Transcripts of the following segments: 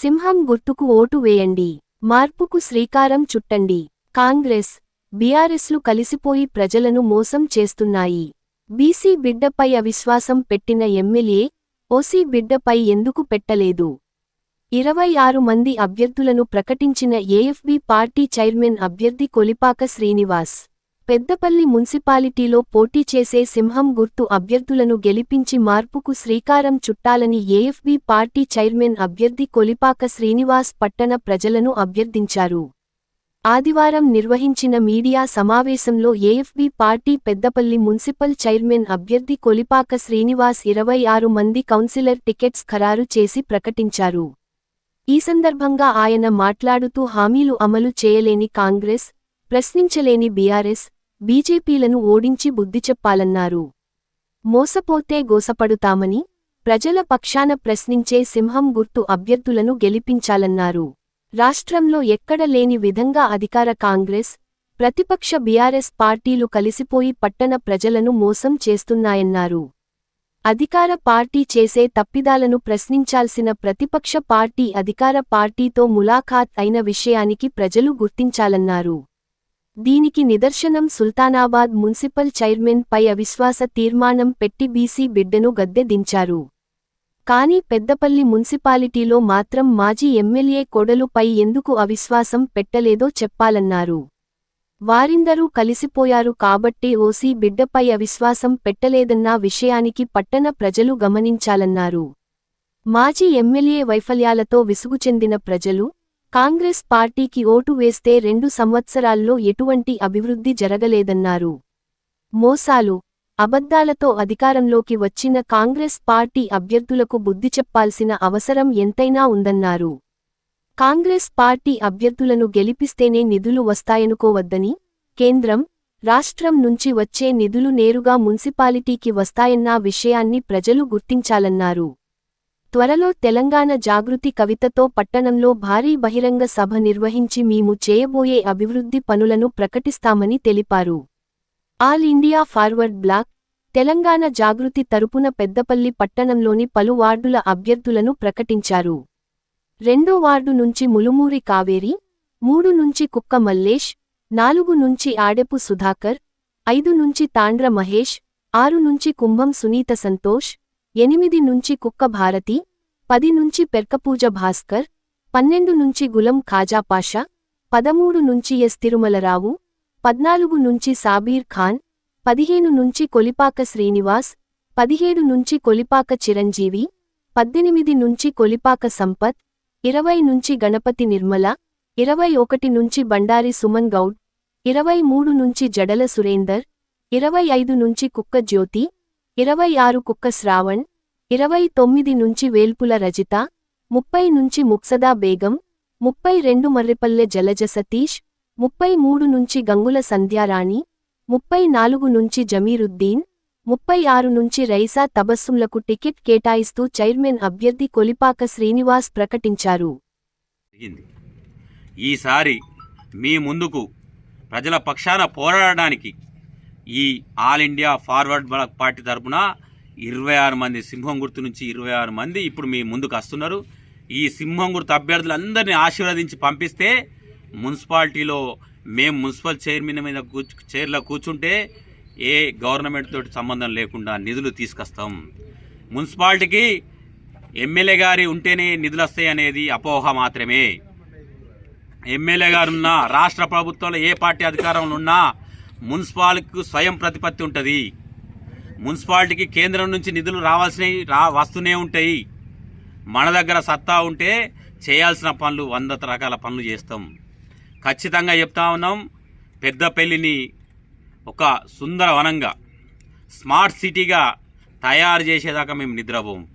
సింహం గుర్తుకు ఓటు వేయండి. మార్పుకు శ్రీకారం చుట్టండి. కాంగ్రెస్ బీఆర్ఎస్లు కలిసిపోయి ప్రజలను మోసం చేస్తున్నాయి. బీసీ బిడ్డపై అవిశ్వాసం పెట్టిన ఎమ్మెల్యే ఓసీ బిడ్డపై ఎందుకు పెట్టలేదు? ఇరవై ఆరు మంది అభ్యర్థులను ప్రకటించిన ఏఎఫ్బి పార్టీ చైర్మన్ అభ్యర్థి కొలిపాక శ్రీనివాస్ పెద్దపల్లి మున్సిపాలిటీలో పోటీ చేసే సింహం గుర్తు అభ్యర్థులను గెలిపించి మార్పుకు శ్రీకారం చుట్టాలని ఏఎఫ్బి పార్టీ చైర్మన్ అభ్యర్థి కొలిపాక శ్రీనివాస్ పట్టణ ప్రజలను అభ్యర్థించారు. ఆదివారం నిర్వహించిన మీడియా సమావేశంలో AFB party Peddapalli municipal chairman అభ్యర్థి కొలిపాక శ్రీనివాస్ ఇరవై ఆరు మంది కౌన్సిలర్ టికెట్స్ ఖరారు చేసి ప్రకటించారు. ఈ సందర్భంగా ఆయన మాట్లాడుతూ హామీలు అమలు చేయలేని కాంగ్రెస్ ప్రశ్నించలేని బీఆర్ఎస్ బీజేపీలను ఓడించి బుద్ధి చెప్పాలన్నారు. మోసపోతే గోసపడుతామని ప్రజల పక్షాన ప్రశ్నించే సింహం గుర్తు అభ్యర్థులను గెలిపించాలన్నారు. రాష్ట్రంలో ఎక్కడ లేని విధంగా అధికార కాంగ్రెస్ ప్రతిపక్ష బీఆర్ఎస్ పార్టీలు కలిసిపోయి పట్టణ ప్రజలను మోసం చేస్తున్నాయన్నారు. అధికార పార్టీ చేసే తప్పిదాలను ప్రశ్నించాల్సిన ప్రతిపక్ష పార్టీ అధికార పార్టీతో ములాఖాత్ అయిన విషయానికి ప్రజలు గుర్తించాలన్నారు. దీనికి నిదర్శనం సుల్తానాబాద్ మున్సిపల్ చైర్మన్ పై అవిశ్వాస తీర్మానం పెట్టి బీసీ బిడ్డను గద్దె దించారు. కానీ పెద్దపల్లి మున్సిపాలిటీలో మాత్రం మాజీ ఎమ్మెల్యే కొడలుపై ఎందుకు అవిశ్వాసం పెట్టలేదో చెప్పాలన్నారు. వారిందరూ కలిసిపోయారు కాబట్టే ఓసీ బిడ్డపై అవిశ్వాసం పెట్టలేదన్న విషయానికి పట్టణ ప్రజలు గమనించాలన్నారు. మాజీ ఎమ్మెల్యే వైఫల్యాలతో విసుగుచెందిన ప్రజలు కాంగ్రెస్ పార్టీకి ఓటు వేస్తే రెండు సంవత్సరాల్లో ఎటువంటి అభివృద్ధి జరగలేదన్నారు. మోసాలు అబద్ధాలతో అధికారంలోకి వచ్చిన కాంగ్రెస్ పార్టీ అభ్యర్థులకు బుద్ధి చెప్పాల్సిన అవసరం ఎంతైనా ఉందన్నారు. కాంగ్రెస్ పార్టీ అభ్యర్థులను గెలిపిస్తేనే నిధులు వస్తాయనుకోవద్దని కేంద్రం రాష్ట్రం నుంచి వచ్చే నిధులు నేరుగా మున్సిపాలిటీకి వస్తాయన్న విషయాన్ని ప్రజలు గుర్తించాలన్నారు. త్వరలో తెలంగాణ జాగృతి కవితతో పట్టణంలో భారీ బహిరంగ సభ నిర్వహించి మేము చేయబోయే అభివృద్ధి పనులను ప్రకటిస్తామని తెలిపారు. All India forward block Telangana Jagruthi తరపున పెద్దపల్లి పట్టణంలోని పలు వార్డుల అభ్యర్థులను ప్రకటించారు. రెండో వార్డు నుంచి ములుమూరి కావేరి మూడు నుంచి కుక్క మల్లేష్ నాలుగు నుంచి ఆడెపు సుధాకర్ ఐదు నుంచి తాండ్ర మహేష్ ఆరు నుంచి కుంభం సునీత సంతోష్ ఎనిమిది నుంచి కుక్క భారతి పది నుంచి పెర్కపూజ భాస్కర్ పన్నెండు నుంచి గులం ఖాజాపాషా పదమూడు నుంచి ఎస్ తిరుమలరావు పద్నాలుగు నుంచి సాబీర్ ఖాన్ పదిహేను నుంచి కొలిపాక శ్రీనివాస్ పదిహేడు నుంచి కొలిపాక చిరంజీవి పద్దెనిమిది నుంచి కొలిపాక సంపత్ ఇరవై నుంచి గణపతి నిర్మల ఇరవై ఒకటి నుంచి బండారి సుమన్ గౌడ్ ఇరవై మూడు నుంచి జడల సురేందర్ ఇరవై ఐదు నుంచి కుక్క జ్యోతి ఇరవై ఆరు కుక్క శ్రావణ్ ఇరవై తొమ్మిది నుంచి వేల్పుల రజిత ముప్పై నుంచి ముక్సదా బేగం ముప్పై రెండు మర్రిపల్లె జలజ సతీష్ ముప్పై మూడు నుంచి గంగుల సంధ్యారాణి ముప్పై నాలుగు నుంచి జమీరుద్దీన్ ముప్పై ఆరు నుంచి రైసా తబస్సుంలకు టికెట్ కేటాయిస్తూ చైర్మన్ అభ్యర్థి కొలిపాక శ్రీనివాస్ ప్రకటించారు. ఈసారి మీ ముందుకు ప్రజల పక్షాన పోరాడడానికి ఈ all India forward block party తరపున ఇరవై ఆరు మంది సింహం గుర్తు నుంచి ఇరవై ఆరు మంది ఇప్పుడు మీ ముందుకు వస్తున్నారు. ఈ సింహం గుర్తు అభ్యర్థులందరినీ ఆశీర్వదించి పంపిస్తే మున్సిపాలిటీలో మేము మున్సిపల్ చైర్మన్ మీద కూర్చు చైర్లో కూర్చుంటే ఏ గవర్నమెంట్ తోటి సంబంధం లేకుండా నిధులు తీసుకొస్తాం. మున్సిపాలిటీకి ఎమ్మెల్యే గారి ఉంటేనే నిధులు వస్తాయి అనేది అపోహ మాత్రమే. ఎమ్మెల్యే గారున్నా రాష్ట్ర ప్రభుత్వంలో ఏ పార్టీ అధికారంలో ఉన్నా మున్సిపాలిటీకి స్వయం ప్రతిపత్తి ఉంటుంది. మున్సిపాలిటీకి కేంద్రం నుంచి నిధులు రావాల్సినవి రా వస్తూనే ఉంటాయి. మన దగ్గర సత్తా ఉంటే చేయాల్సిన పనులు వంద రకాల పనులు చేస్తాం. ఖచ్చితంగా చెప్తా ఉన్నాం పెద్దపల్లిని ఒక సుందరవనంగా స్మార్ట్ సిటీగా తయారు చేసేదాకా మేము నిద్రపోము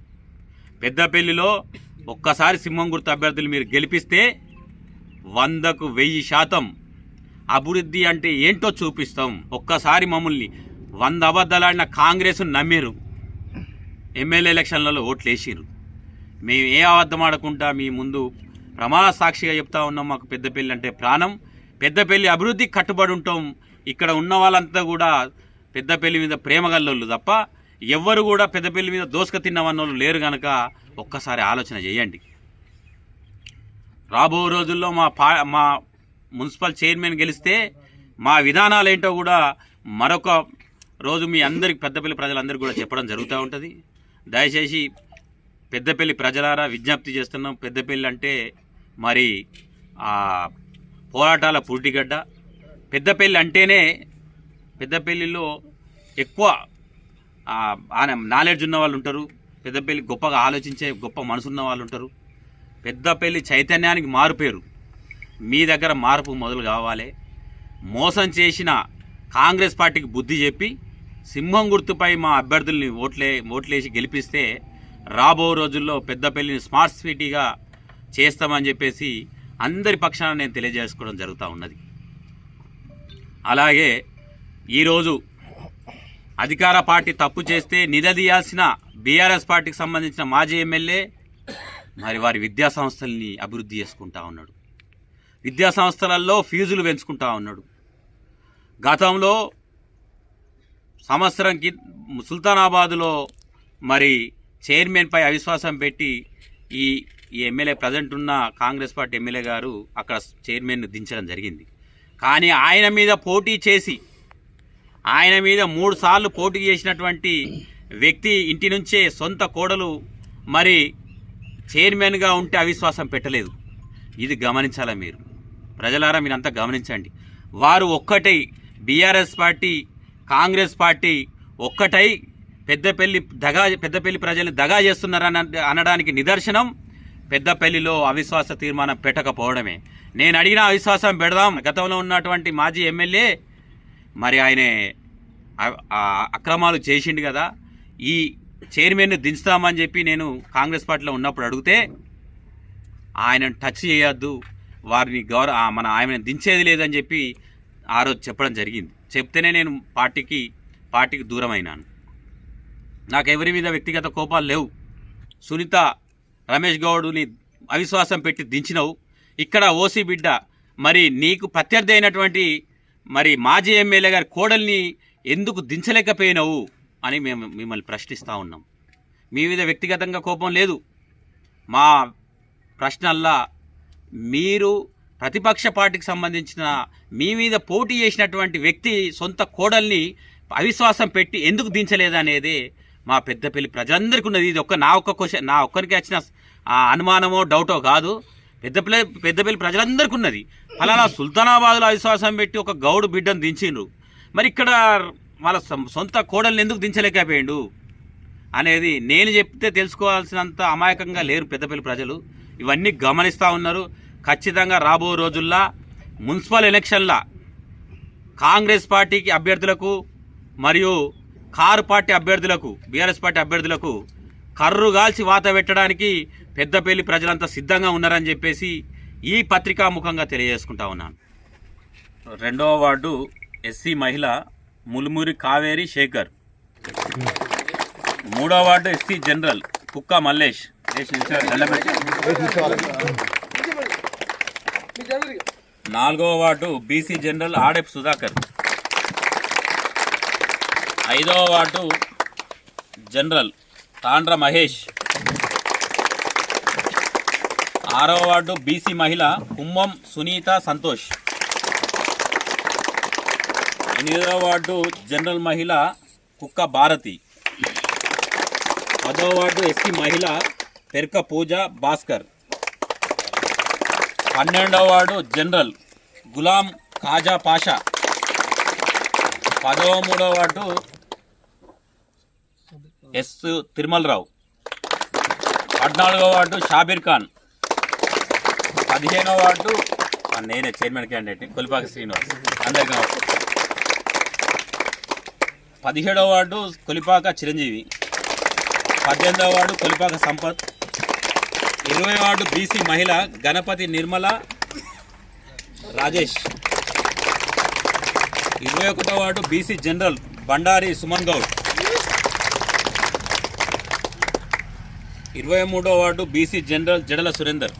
పెద్దపల్లిలో ఒక్కసారి సింహం గుర్తు అభ్యర్థులు మీరు గెలిపిస్తే వందకు వెయ్యి శాతం అభివృద్ధి అంటే ఏంటో చూపిస్తాం. ఒక్కసారి మమ్మల్ని వంద అబద్ధాలాడిన కాంగ్రెస్ నమ్మారు ఎమ్మెల్యే ఎలక్షన్లలో ఓట్లు వేసిరు మేము ఏ అబద్ధం ఆడకుండా మీ ముందు ప్రమాణ సాక్షిగా చెప్తా ఉన్నాం. మాకు పెద్దపల్లి అంటే ప్రాణం. పెద్దపల్లి అభివృద్ధికి కట్టుబడి ఉంటాం. ఇక్కడ ఉన్న వాళ్ళంతా కూడా పెద్దపల్లి మీద ప్రేమ గల్లోళ్ళు తప్ప ఎవ్వరు కూడా పెద్దపల్లి మీద దోసుక తిన్నవన్నోళ్ళు లేరు గనక ఒక్కసారి ఆలోచన చేయండి. రాబో రోజుల్లో మా పా మా మున్సిపల్ చైర్మన్ గెలిస్తే మా విధానాలు ఏంటో కూడా మరొక రోజు మీ అందరికి పెద్దపల్లి ప్రజలందరికీ కూడా చెప్పడం జరుగుతూ ఉంటుంది. దయచేసి పెద్దపల్లి ప్రజలారా విజ్ఞప్తి చేస్తున్నాం. పెద్దపల్లి అంటే మరి ఆ పోరాటాల పురిటిగడ్డ. పెద్దపల్లి అంటేనే పెద్దపల్లిలో ఎక్కువ నాలెడ్జ్ ఉన్న వాళ్ళు ఉంటారు. పెద్దపల్లి గొప్పగా ఆలోచించే గొప్ప మనసున్న వాళ్ళు ఉంటారు. పెద్దపల్లి చైతన్యానికి మారుపేరు మీ దగ్గర మార్పు మొదలు కావాలి. మోసం చేసిన కాంగ్రెస్ పార్టీకి బుద్ధి చెప్పి సింహం గుర్తుపై మా అభ్యర్థుల్ని ఓట్లే ఓట్లేసి గెలిపిస్తే రాబో రోజుల్లో పెద్దపల్లిని స్మార్ట్ సిటీగా చేస్తామని చెప్పేసి అందరి పక్షాన నేను తెలియజేసుకోవడం జరుగుతూ ఉన్నది. అలాగే ఈరోజు అధికార పార్టీ తప్పు చేస్తే నిలదీయాల్సిన బీఆర్ఎస్ పార్టీకి సంబంధించిన మాజీ ఎమ్మెల్యే మరి వారి విద్యా సంస్థల్ని అభివృద్ధి చేసుకుంటా ఉన్నాడు. విద్యా సంస్థలలో ఫీజులు పెంచుకుంటా ఉన్నాడు. గతంలో సంవత్సరంకి సుల్తానాబాదులో సుల్తానాబాద్లో మరి చైర్మన్పై అవిశ్వాసం పెట్టి ఈ ఈ ఎమ్మెల్యే ప్రజెంట్ ఉన్న కాంగ్రెస్ పార్టీ ఎమ్మెల్యే గారు అక్కడ చైర్మన్ను దించడం జరిగింది. కానీ ఆయన మీద పోటీ చేసి ఆయన మీద మూడు సార్లు పోటీ చేసినటువంటి వ్యక్తి ఇంటి నుంచే సొంత కోడలు మరి చైర్మన్గా ఉంటే అవిశ్వాసం పెట్టలేదు. ఇది గమనించాలా మీరు? ప్రజలారా మీరంతా గమనించండి. వారు ఒక్కటై బీఆర్ఎస్ పార్టీ కాంగ్రెస్ పార్టీ ఒక్కటై పెద్దపల్లి దగా పెద్దపల్లి ప్రజల్ని దగా చేస్తున్నారని అనడానికి నిదర్శనం పెద్దపల్లిలో అవిశ్వాస తీర్మానం పెట్టకపోవడమే. నేను అడిగిన అవిశ్వాసం పెడదాం. గతంలో ఉన్నటువంటి మాజీ ఎమ్మెల్యే మరి ఆయన అక్రమాలు చేసిండు కదా. ఈ చైర్మన్ను దించుతామని చెప్పి నేను కాంగ్రెస్ పార్టీలో ఉన్నప్పుడు అడిగితే ఆయన టచ్ చేయొద్దు. వారిని గౌరవ మన ఆయన దించేది లేదని చెప్పి ఆ రోజు చెప్పడం జరిగింది. చెప్తేనే నేను పార్టీకి పార్టీకి దూరమైనాను. నాకు ఎవరి మీద వ్యక్తిగత కోపాలు లేవు. సునీత రమేష్ గౌడ్ని అవిశ్వాసం పెట్టి దించినవు. ఇక్కడ ఓసీ బిడ్డ మరి నీకు ప్రత్యర్థి అయినటువంటి మరి మాజీ ఎమ్మెల్యే గారి కోడల్ని ఎందుకు దించలేకపోయినావు అని మేము మిమ్మల్ని ప్రశ్నిస్తూ ఉన్నాం. మీ మీద వ్యక్తిగతంగా కోపం లేదు. మా ప్రశ్నల్లా మీరు ప్రతిపక్ష పార్టీకి సంబంధించిన మీ మీద పోటీ చేసినటువంటి వ్యక్తి సొంత కోడల్ని అవిశ్వాసం పెట్టి ఎందుకు దించలేదనేది మా పెద్దపల్లి ప్రజలందరికీ ఉన్నది. ఇది ఒక్క నా ఒక్క క్వశ్చన్ నా ఒక్కరికి వచ్చిన ఆ, అనుమానమో డౌటో కాదు. పెద్దపల్లి పెద్దపల్లి ప్రజలందరికీ ఉన్నది. ఫలానా సుల్తానాబాద్లో అవిశ్వాసం పెట్టి ఒక గౌడు బిడ్డను దించిండ్రు. మరి ఇక్కడ వాళ్ళ సొంత కోడల్ని ఎందుకు దించలేకపోయిండు? అనేది నేను చెప్తే తెలుసుకోవాల్సినంత అమాయకంగా లేరు పెద్దపల్లి ప్రజలు. ఇవన్నీ గమనిస్తూ ఉన్నారు. ఖచ్చితంగా రాబో రోజుల్లో మున్సిపల్ ఎలక్షన్ల కాంగ్రెస్ పార్టీకి అభ్యర్థులకు మరియు కారు పార్టీ అభ్యర్థులకు బీఆర్ఎస్ పార్టీ అభ్యర్థులకు కర్రుగాల్చి వాత పెట్టడానికి పెద్దపల్లి ప్రజలంతా సిద్ధంగా ఉన్నారని చెప్పేసి ఈ పత్రికా ముఖంగా తెలియజేసుకుంటా ఉన్నాను. రెండవ వార్డు ఎస్సీ మహిళ ములుమూరి కావేరి శేఖర్. మూడో ward SC general Kukka Mallesh. నాలుగవ ward BC general Adep Sudhakar. ఐదవ వార్డు జనరల్ తాండ్ర మహేష్. ఆరవ వార్డు బీసీ మహిళ కుమ్మం సునీత సంతోష్. ఎనిమిదవ వార్డు జనరల్ మహిళ కుక్క భారతి. పదవ వార్డు ఎస్సీ మహిళ పెర్క పూజ భాస్కర్. పన్నెండవ వార్డు జనరల్ గులాం కాజా పాషా. పదవ మూడవ వార్డు ఎస్ తిరుమలరావు. పద్నాలుగో వార్డు షాబీర్ ఖాన్. పదిహేనో వార్డు నేనే చైర్మన్ క్యాండిడేట్ కొలిపాక శ్రీనివాస్. అందరికీ నమస్తే పదిహేడవ వార్డు కొలిపాక చిరంజీవి. పద్దెనిమిదవ వార్డు కొలిపాక సంపత్ ఇరవై వార్డు బీసీ మహిళ గణపతి నిర్మల రాజేష్. ఇరవై ఒకటో ward BC general Bandari Suman Goud. ఇరవై మూడో ward BC general Jadala Surender.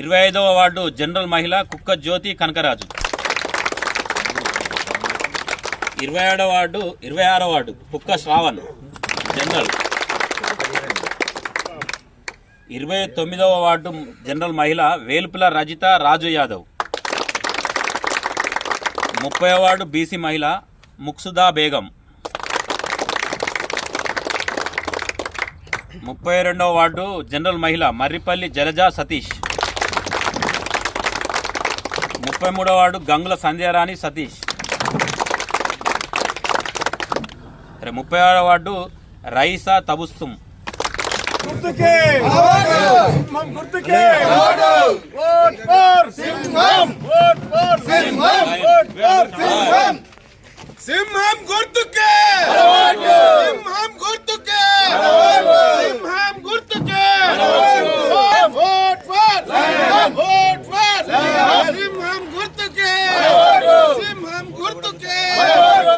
ఇరవై ఐదవ వార్డు జనరల్ మహిళ కుక్క జ్యోతి కనకరాజు. ఇరవై ఏడవ వార్డు ఇరవై ఆరో వార్డు కుక్క శ్రావణ్ జనరల్. ఇరవై తొమ్మిదవ వార్డు జనరల్ మహిళ వేలుపుల రజిత రాజు యాదవ్. ముప్పై వార్డు బీసీ మహిళ ముక్సుదా బేగం. ముప్పై రెండవ వార్డు జనరల్ మహిళ మర్రిపల్లి జలజా సతీష్. ముప్పై మూడవ వార్డు గంగుల సంధ్యారాణి సతీష్. ముప్పై ఆరవ వార్డు రైసా తబుస్తుం సింహం గుర్తుకే.